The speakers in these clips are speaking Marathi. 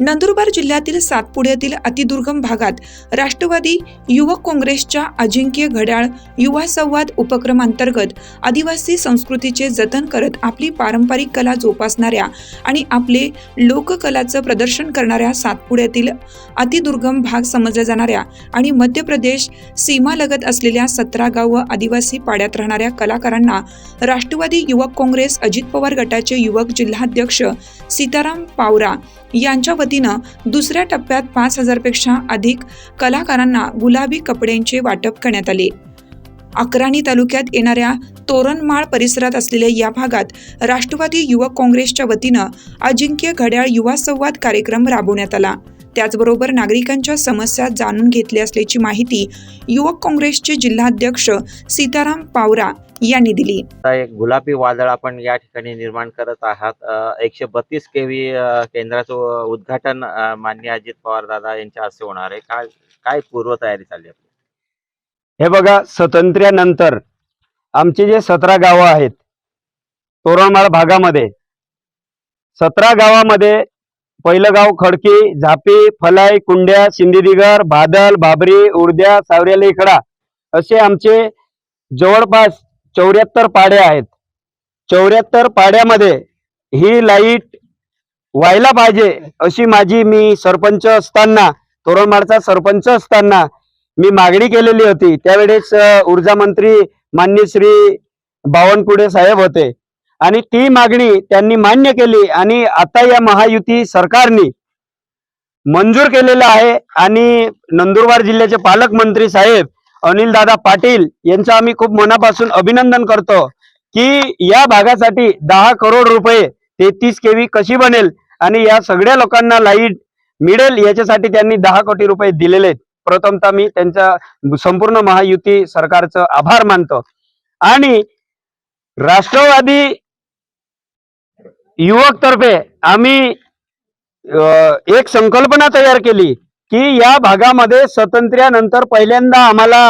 नंदुरबार जिल्ह्यातील सातपुड्यातील अतिदुर्गम भागात राष्ट्रवादी युवक काँग्रेसच्या अजिंक्य घड्याळ युवा संवाद उपक्रमांतर्गत आदिवासी संस्कृतीचे जतन करत आपली पारंपरिक कला जोपासणाऱ्या आणि आपले लोककलाचं प्रदर्शन करणाऱ्या सातपुड्यातील अतिदुर्गम भाग समजल्या जाणाऱ्या आणि मध्य प्रदेश सीमालगत असलेल्या सतरा गाव व आदिवासी पाड्यात राहणाऱ्या कलाकारांना राष्ट्रवादी युवक काँग्रेस अजित पवार गटाचे युवक जिल्हाध्यक्ष सीताराम पावरा यांच्या वतीनं दुसऱ्या टप्प्यात पाच हजारपेक्षा अधिक कलाकारांना गुलाबी कपड्यांचे वाटप करण्यात आले. अक्राणी तालुक्यात येणाऱ्या तोरणमाळ परिसरात असलेल्या या भागात राष्ट्रवादी युवक काँग्रेसच्या वतीनं अजिंक्य घड्याळ युवा संवाद कार्यक्रम राबवण्यात आला. त्याचबरोबर नागरिकांच्या समस्या जाणून घेतल्या असल्याची माहिती युवक काँग्रेसचे जिल्हाध्यक्ष सीताराम पावरा यांनी दिली. एक गुलाबी वादळ आपण या ठिकाणी निर्माण करत आहात. एकशे बत्तीस केवी केंद्राचं उद्घाटन अ, माननीय अजित पवार दादा यांच्या हस्ते होणार आहे. काय काय पूर्वतयारी चालली आहे हे बघा स्वातंत्र्यानंतर आमचे जे सतरा गावं आहेत तोरणमाळ भागामध्ये सतरा गावामध्ये पहिलं गाव खडकी झापी फलाई कुंड्या सिंदीदिगर बादल बाबरी उर्द्या सावऱ्या लेखडा असे आमचे जवळपास चौऱ्याहत्तर पाड्या आहेत. चौऱ्याहत्तर पाड्यामध्ये ही लाइट व्हायला पाहिजे अशी माझी मी सरपंच असताना तोरणमाळचा सरपंच असताना मी मागणी केलेली होती. त्यावेळेस ऊर्जा मंत्री मान्य श्री बावनकुळे साहेब होते. आणि ती मागणी त्यांनी मान्य केली आणि आता या महायुती सरकारने मंजूर केलेलं आहे. आणि नंदुरबार जिल्ह्याचे पालकमंत्री साहेब अनिल दादा पाटील यांचं आम्ही खूप मनापासून अभिनंदन करतो की या भागासाठी दहा करोड रुपये तेहतीस केवी कशी बनेल आणि या सगळ्या लोकांना लाइट मिळेल याच्यासाठी त्यांनी दहा कोटी रुपये दिलेले आहेत. प्रथमतः मी त्यांच्या संपूर्ण महायुती सरकारचं आभार मानतो. आणि राष्ट्रवादी युवक तर्फे आम्ही एक संकल्पना तयार केली. की या भागामध्ये स्वातंत्र्यानंतर पहिल्यांदा आम्हाला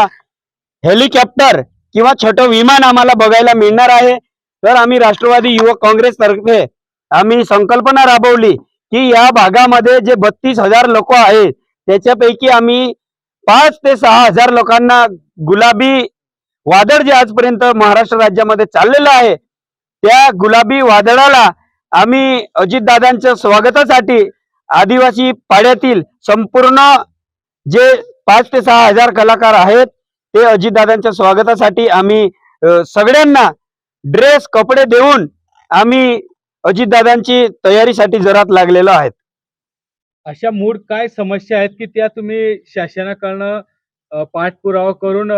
हेलिकॉप्टर किंवा छोटं विमान आम्हाला बघायला मिळणार आहे. तर आम्ही राष्ट्रवादी युवक काँग्रेसतर्फे आम्ही संकल्पना राबवली की या भागामध्ये जे बत्तीस हजार लोक आहेत त्याच्यापैकी आम्ही पाच ते सहा हजार लोकांना गुलाबी वादळ जे आजपर्यंत महाराष्ट्र राज्यामध्ये चाललेलं आहे त्या गुलाबी वादळाला आम्ही अजितदादांच्या स्वागतासाठी आदिवासी पाड्यातील संपूर्ण जे पाच ते सहा हजार कलाकार आहेत ते अजितदादांच्या स्वागतासाठी आम्ही सगळ्यांना ड्रेस कपडे देऊन आम्ही अजितदादांची तयारीसाठी जरात लागलेलो आहेत. अशा मूळ काय समस्या आहेत की त्या तुम्ही शासनाकडनं पाठपुरावा करून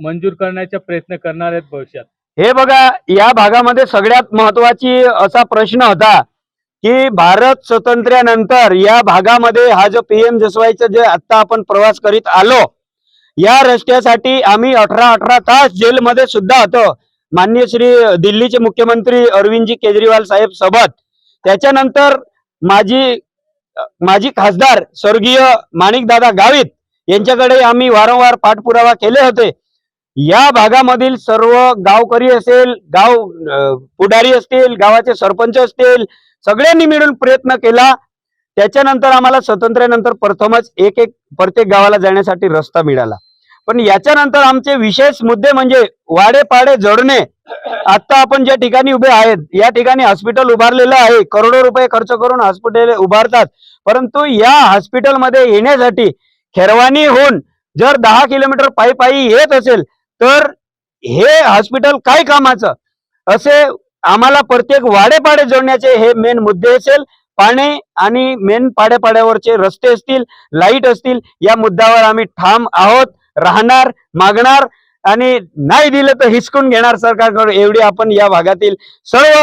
मंजूर करण्याचा प्रयत्न करणार आहेत भविष्यात? हे बघा या भागामध्ये सगळ्यात महत्वाची असा प्रश्न होता की भारत स्वातंत्र्यानंतर या भागामध्ये हा जो पीएम जसवाईचा जे आता आपण प्रवास करीत आलो या रस्त्यासाठी आम्ही अठरा अठरा तास जेलमध्ये सुद्धा होतो. माननीय श्री दिल्लीचे मुख्यमंत्री अरविंदजी केजरीवाल साहेब सोबत. त्याच्यानंतर माझी माजी खासदार स्वर्गीय माणिकदादा गावित यांच्याकडे आम्ही वारंवार पाठपुरावा केले होते. या भागामधील सर्व गावकरी असेल गाव पुढारी असतील गावाचे सरपंच असतील सगळ्यांनी मिळून प्रयत्न केला. त्याच्यानंतर आम्हाला स्वातंत्र्यानंतर प्रथमच एक एक प्रत्येक गावाला जाण्यासाठी रस्ता मिळाला. पण याच्यानंतर आमचे विशेष मुद्दे म्हणजे वाडे पाडे जोडणे. आता आपण ज्या ठिकाणी उभे आहेत या ठिकाणी हॉस्पिटल उभारलेलं आहे. करोडो रुपये खर्च करून हॉस्पिटल उभारतात. परंतु या हॉस्पिटलमध्ये येण्यासाठी खेरवानी होऊन जर दहा किलोमीटर पायी पायी येत असेल तर हे हॉस्पिटल काय कामाचं? असे आम्हाला प्रत्येक वाडेपाडे जोडण्याचे हे मेन मुद्दे असेल. पाणी आणि मेन पाड्यापाड्यावरचे रस्ते असतील लाइट असतील या मुद्द्यावर आम्ही ठाम आहोत राहणार मागणार आणि नाही दिलं तर हिसकून घेणार सरकारकडून एवढी आपण या भागातील सर्व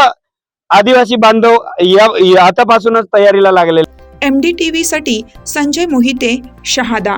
आदिवासी बांधव या आतापासूनच तयारीला लागलेले. M D T Sanjay Mohite Shahada.